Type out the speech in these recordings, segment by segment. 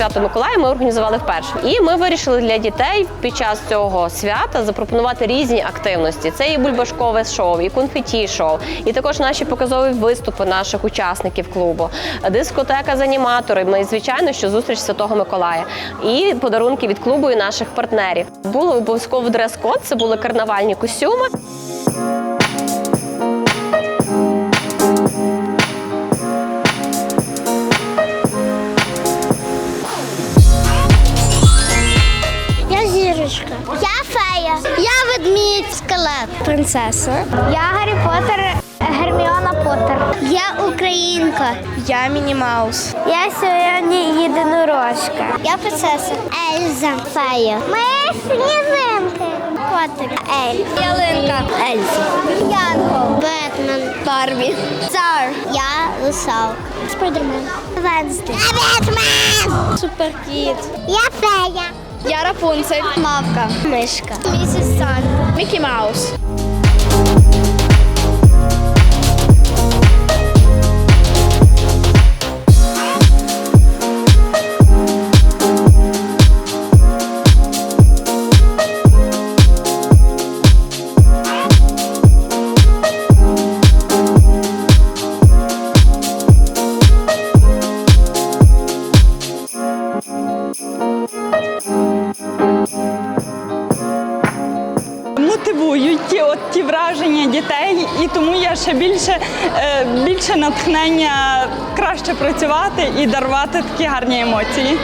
свято Миколая ми організували вперше. І ми вирішили для дітей під час цього свята запропонувати різні активності. Це і бульбашкове шоу, і конфеті шоу, і також наші показові виступи наших учасників клубу, дискотека з аніматорами, і звичайно, що зустріч Святого Миколая, і подарунки від клубу і наших партнерів. Було обов'язково дрес-код, це були карнавальні костюми. Я. Скелет. Принцеса. Я Гаррі Поттер. Герміона Поттер. Я українка. Я Міні Маус. Я сьогодні єдинорожка. Я принцеса. Ельза. Фея. Ми сніжинки. Котик. Ель. Ялинка. Ельза. Янгол. Бетмен. Барбі. Цар. Я русалка. Спайдермен. Я Бетмен. Суперкіт. Я фея. Я Рапунцель. Мавка. Мишка. Місіс Сан. Мікі Маус. Мотивують ті, от ті враження дітей, і тому я ще більше, е, більше натхнення краще працювати і дарувати такі гарні емоції.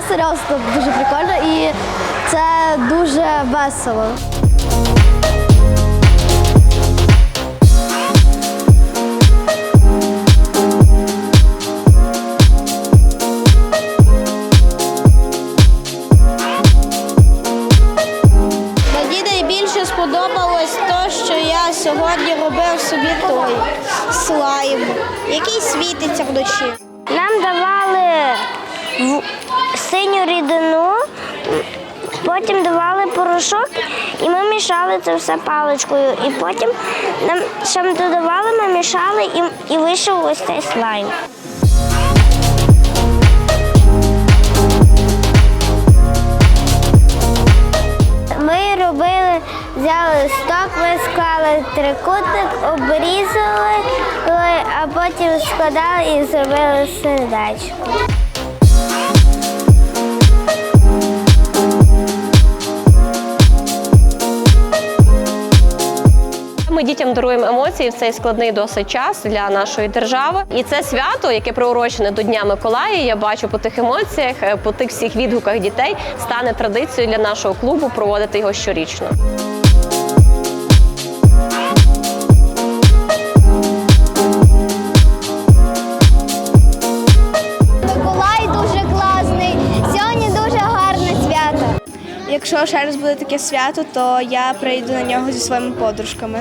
Вау. Серйозно дуже прикольно і це дуже весело. Сподобалось те, що я сьогодні робив собі той слайм, який світиться вночі. Нам давали в- синю рідину, потім давали порошок, і ми мішали це все паличкою. І потім нам ще додавали, ми мішали і, і вийшов ось цей слайм. Ми робили, взяли сток, ми склали трикутник, обрізали, а потім складали і зробили сердечко. Дітям даруємо емоції в цей складний досить час для нашої держави. І це свято, яке приурочене до Дня Миколая. Я бачу по тих емоціях, е, по тих всіх відгуках дітей, стане традицією для нашого клубу проводити його щорічно. Якщо ще раз буде таке свято, то я прийду на нього зі своїми подружками.